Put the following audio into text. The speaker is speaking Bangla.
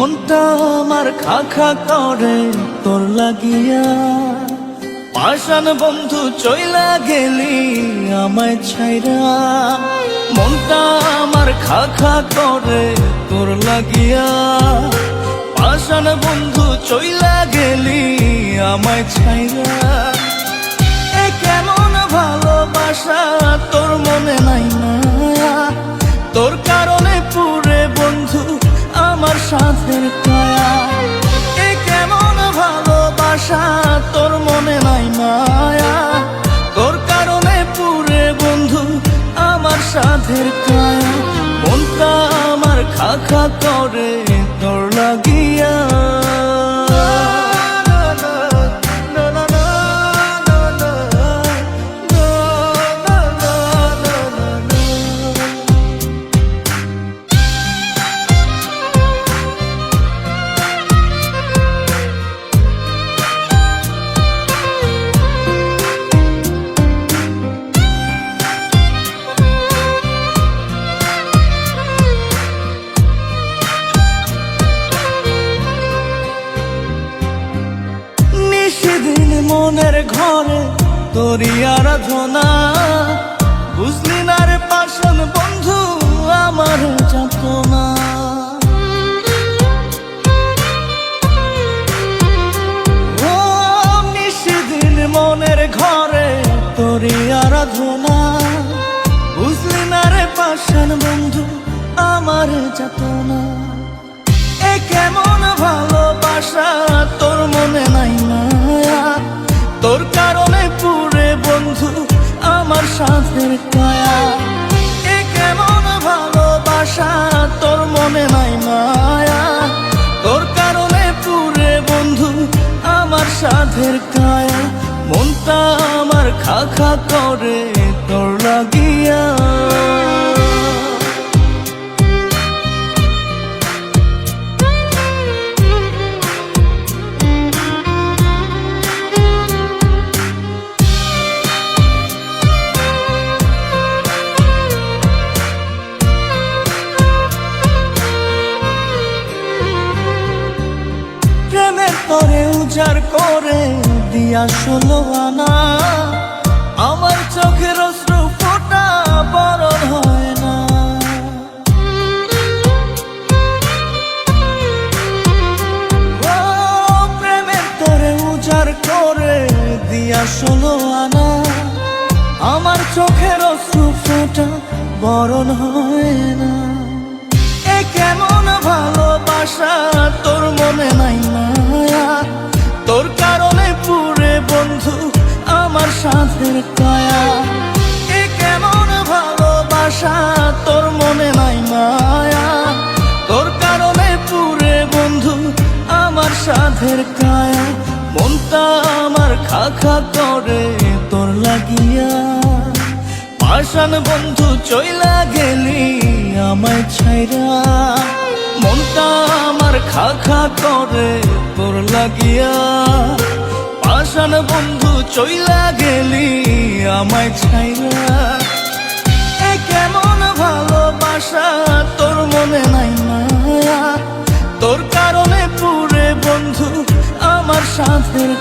মনটা আমার খা খা করে, তোর লাগিয়া। পাশান বন্ধু চইলা গেলি আমায় ছাইরা। মনটা আমার খা খা করে, তোর লাগিয়া। পাশান বন্ধু চইলা গেলি আমায় ছাইরা। সাথের দয়া। এ কেমন ভালোবাসা? তোর মনে নাই মায়া। তোর কারণে পুরে বন্ধু আমার সাধের কায়া। মনটা আমার খা খা করে। নিষেদিন মনের ঘরে তোরই আরাধনা। বুঝলি না রে পাশন বন্ধু, আমার যাতনা। মনের ঘরে তোরই আরাধনা। বুঝলি না রে পাশন বন্ধু, আমার যাতনা। এ কেমন ভালোবাসা তোর মায়া তোর কারণে পুরে বন্ধু আমার সাথের কায়া এ কেমন ভালোবাসা, তোর মনে নাই মায়া। তোর কারণে পুরে বন্ধু আমার সাথের কায়া মনটা আমার খা খা করে। তরে করে দিয়া ষোলো আনা। আমার চোখের অশ্রু ফোটা বরণ হয় না। প্রেমের তরে উজাড় করে দিয়া ষোলো আনা। আমার চোখের অশ্রু ফোটা বরণ হয় না। এ কেমন ভালোবাসা তোর মনে নাই মায়া সাথের কায়া এ কেমন ভালোবাসা? তোর মনে নাই মায়া। তোর কারণে পুরে বন্ধু আমার সাথের কায়া। মনটা আমার খা খা করে তোর লাগিয়া। পাশান বন্ধু চইলা গেলি আমায় ছাইরা। মনটা আমার খা খা করে তোর লাগিয়া। আসান বন্ধু চইলা গেলি, আমায় ছাইলা। এ কেমন ভালোবাসা, তোর মনে নাই মায়া তোর কারণে পুরে বন্ধু আমার সাথের